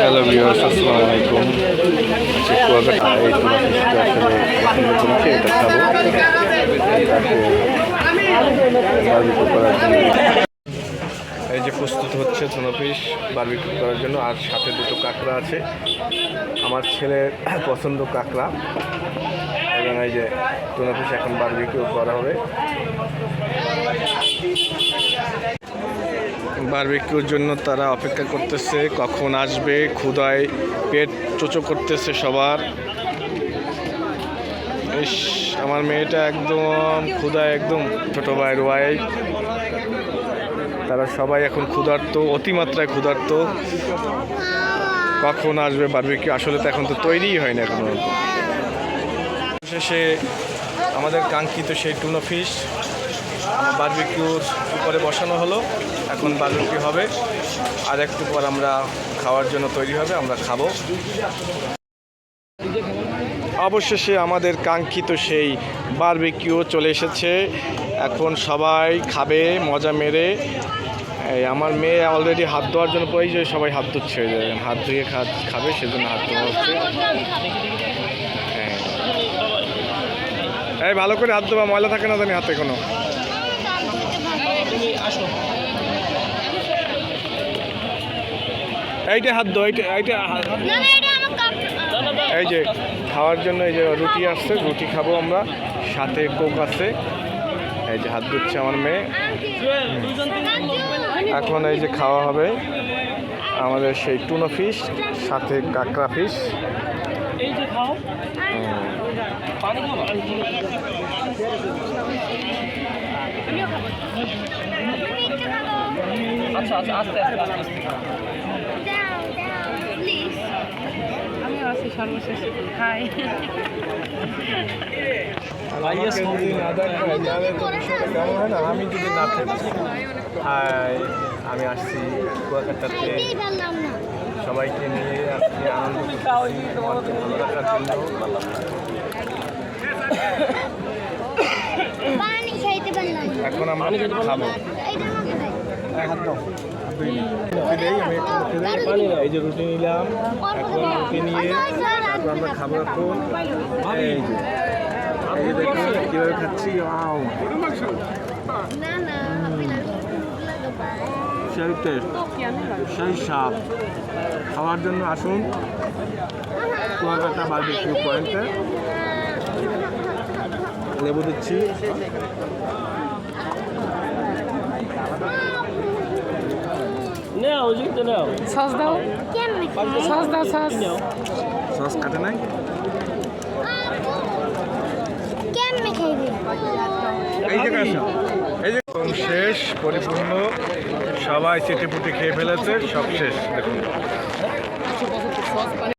Hello viewers আসসালামু আলাইকুম সে কুয়াকাটা এই করেছি এটা খাব এই যে প্রস্তুত হচ্ছে টুনা ফিশ বারবিকিউ করার জন্য। আর সাথে দুটো কাঁকড়া আছে। আমার ছেলের পছন্দ কাঁকড়া। এবং এই যে টুনা ফিশ এখন বারবিকিউ করা হবে। বারবিকিউর জন্য তারা অপেক্ষা করতেছে, কখন আসবে ক্ষুদায় পেট চোচো করতেছে সবার। ইস, আমার মেয়েটা একদম ক্ষুদায় একদম ছোট ভাইয়ের ওয়াইফ তারা সবাই এখন ক্ষুধার্ত, অতিমাত্রায় ক্ষুধার্ত। কখন আসবে বারবিকিউ? আসলে তো এখন তো তৈরিই হয় না এখনও। শেষে আমাদের কাঙ্ক্ষিত সেই টুনো ফিশ বারবিকিউর উপরে বসানো হলো। এখন বারবিকিউ হবে। আর একটু পর আমরা খাওয়ার জন্য তৈরি হবে, আমরা খাব। অবশেষে আমাদের কাঙ্ক্ষিত সেই বারবিকিউ চলে এসেছে। এখন সবাই খাবে, মজা মেরে। এই আমার মেয়ে অলরেডি হাত ধোয়ার জন্য যে সবাই হাত ধুচ্ছে হাত ধুয়ে খাবে, সেজন্য হাত ধোয়া হচ্ছে। হ্যাঁ। এই ভালো করে হাত ধোয়া ময়লা থাকে না জানি হাতে কোনো। এইটা হাত দো এইটা এইটা হাত- না না এটা আমার কাপ এই যে খাওয়ার জন্য এই যে রুটি আসছে রুটি খাব আমরা। সাথে কোক আছে। এই যে হাত ধুচ্ছে আমার মেয়ে। এখন এই যে খাওয়া হবে আমাদের সেই টুনো ফিশ সাথে কাঁকড়া ফিশ। আচ্ছা আস্তে আস্তে আস্তে আস্তে। প্লিজ আমি আছি সর্বশেষ। হাই কেমন না আমি যদি না থাকি হাই আমি আসছি কুয়াকাটাতে। সবাইকে নিয়ে আজকে আনন্দ ভালো রাখার জন্য। এখন আমরা খাব। এই যে রুটি নিলাম এখন রুটি নিয়ে আমরা খাব এখন এই যে এই যে দেখুন কীভাবে খাচ্ছি খাওয়ার জন্য আসুন কুয়াকাটা বারবিকিউ পয়েন্টে লেবু দিচ্ছি নাও জিতে নাও সস দাও সস দাও সস সস কাটে নাই কেমনে খাইবে এই যে আসো এই যে শেষ পরিপূর্ণ। সবাই চেটেপুটে খেয়ে ফেলেছে সব শেষ। দেখুন।